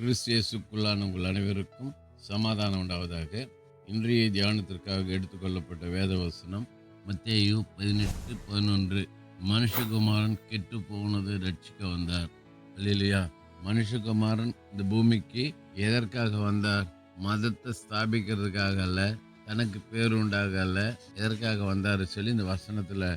கிறிஸ்தியேசுக்குள்ளான உங்கள் அனைவருக்கும் சமாதானம் உண்டாவதாக. இன்றைய தியானத்திற்காக எடுத்துக்கொள்ளப்பட்ட வேத வசனம் மத்தேயு பதினெட்டு பதினொன்று. மனுஷகுமாரன் கெட்டு போனது ரட்சிக்க வந்தார். இல்லையா மனுஷகுமாரன் இந்த பூமிக்கு எதற்காக வந்தார்? மதத்தை ஸ்தாபிக்கிறதுக்காக அல்ல தனக்கு பேருண்டாக அல்ல எதற்காக வந்தார் சொல்லி இந்த வசனத்தில்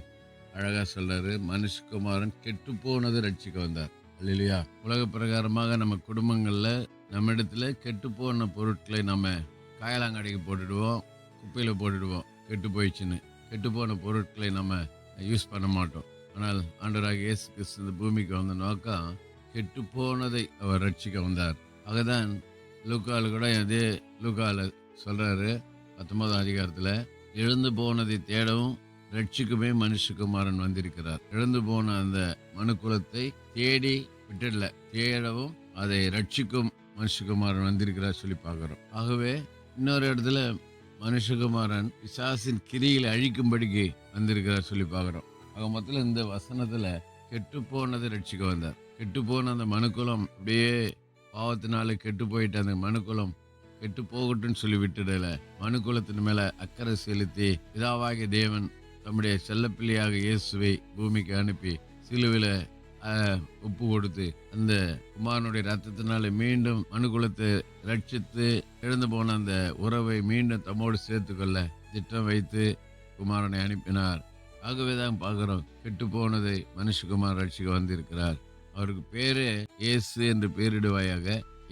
அழகாக சொல்கிறாரு மனுஷகுமாரன் கெட்டு போனது ரட்சிக்க வந்தார். இல்லையா உலக பிரகாரமாக நம்ம குடும்பங்களில் நம்ம இடத்துல கெட்டு போன பொருட்களை நம்ம காயலாங்கடைக்கு போட்டுடுவோம் குப்பையில் போட்டுடுவோம். கெட்டு போயிடுச்சுன்னு. கெட்டு போன பொருட்களை நம்ம யூஸ் பண்ண மாட்டோம். ஆனால் ஆண்டராக இயேசு கிறிஸ்து இந்த பூமிக்கு வந்த நோக்கம் கெட்டு போனதை அவர் ரட்சிக்க வந்தார். ஆகதான் லூக்கால கூட அதே லூக்கால சொல்கிறாரு பத்தொன்பதாம் அதிகாரத்தில் எழுந்து போனதை தேடவும் ரட்சிக்குமே மனுஷகுமாரன் வந்திருக்கிறார். இழந்து போன அந்த மனுக்குலத்தை தேடி விட்டுடல. தேடவும் அதை ரட்சிக்கும் மனுஷகுமாரன் வந்திருக்கிறார் சொல்லி பார்க்குறோம். ஆகவே இன்னொரு இடத்துல மனுஷகுமாரன் பிசாசின் கிரிகளை அழிக்கும்படிக்கு வந்திருக்கிறார் சொல்லி பார்க்குறோம். ஆக மொத்தத்தில் இந்த வசனத்தில் கெட்டு போனதை ரட்சிக்க வந்தார். கெட்டு போன அந்த மனுக்குலம் அப்படியே பாவத்தினால கெட்டு போயிட்ட அந்த மனுக்குலம் கெட்டு போகட்டும்னு சொல்லி விட்டுடல. மனுக்குலத்தின் மேலே அக்கறை செலுத்தி இதாவாகிய தேவன் தம்முடைய செல்லப்பிள்ளையாக இயேசுவை பூமிக்கு அனுப்பி சிலுவில ஒப்பு கொடுத்து அந்த குமாரனுடைய ரத்தத்தினால மீண்டும் அனுகூலத்தை ரட்சித்து எழுந்து போன அந்த உறவை மீண்டும் தம்மோடு சேர்த்துக்கொள்ள திட்டம் வைத்து குமாரனை அனுப்பினார். ஆகவே தான் பார்க்குறோம் கெட்டு போனதை மனுஷகுமார் ரட்சிக்க வந்திருக்கிறார். அவருக்கு பேரு இயேசு என்று பெயரிடுவாயாக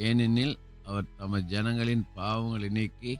ஏனெனில் அவர் தம ஜனங்களின் பாவங்களை நீக்கி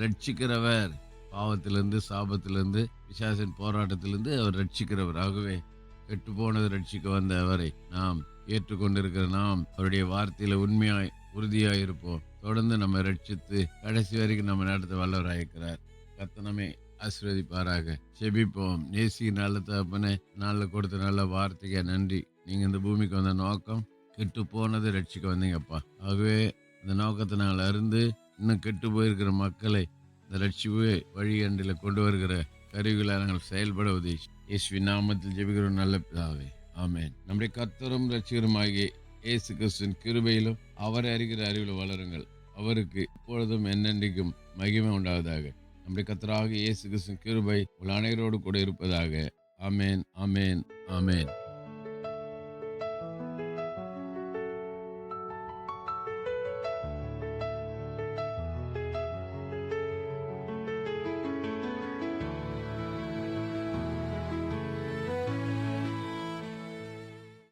ரட்சிக்கிறவர் பாவத்திலிருந்து சாபத்திலிருந்து பிசாசின் போராட்டத்திலிருந்து அவர் ரட்சிக்கிறவர். ஆகவே கெட்டு போனது ரட்சிக்க வந்த அவரை நாம் ஏற்றுக்கொண்டிருக்கிற நாம் அவருடைய வார்த்தையில உண்மையாய் உறுதியாய் இருப்போம் தொடர்ந்து நம்ம ரட்சித்து கடைசி வரைக்கும் நம்ம நடத்த வல்லவராயிருக்கிறார். கத்தனமே ஆசீர்வதிப்பாராக. செபிப்போம். நேசி நல்ல தகப்பனே நாளில் கொடுத்த நல்ல வார்த்தைக்கு நன்றி. நீங்க இந்த பூமிக்கு வந்த நோக்கம் கெட்டு போனது ரட்சிக்க வந்தீங்கப்பா. ஆகவே இந்த நோக்கத்தை நாங்கள் அருந்து இன்னும் கெட்டு போயிருக்கிற மக்களை இந்த ரட்சிப்பு வழிகண்டில் கொண்டு வருகிற கருவிகளாக நாங்கள் செயல்பட உதவி இயேசுவின் நாமத்தில் ஜெபிக்கிறோம் நல்ல பிதாவே. ஆமேன். நம்முடைய கத்தரும் ரட்சிகருமாகிய இயேசு கிறிஸ்துவின் கிருபையிலும் அவரை அறிகிற அறிவில் வளருங்கள். அவருக்கு இப்பொழுதும் என்னென்றைக்கும் மகிமை உண்டாவதாக. நம்முடைய கத்தராக இயேசு கிறிஸ்துவின் கிருபை உங்கள் அனைவரோடு கூட இருப்பதாக. ஆமேன் ஆமேன் ஆமேன்.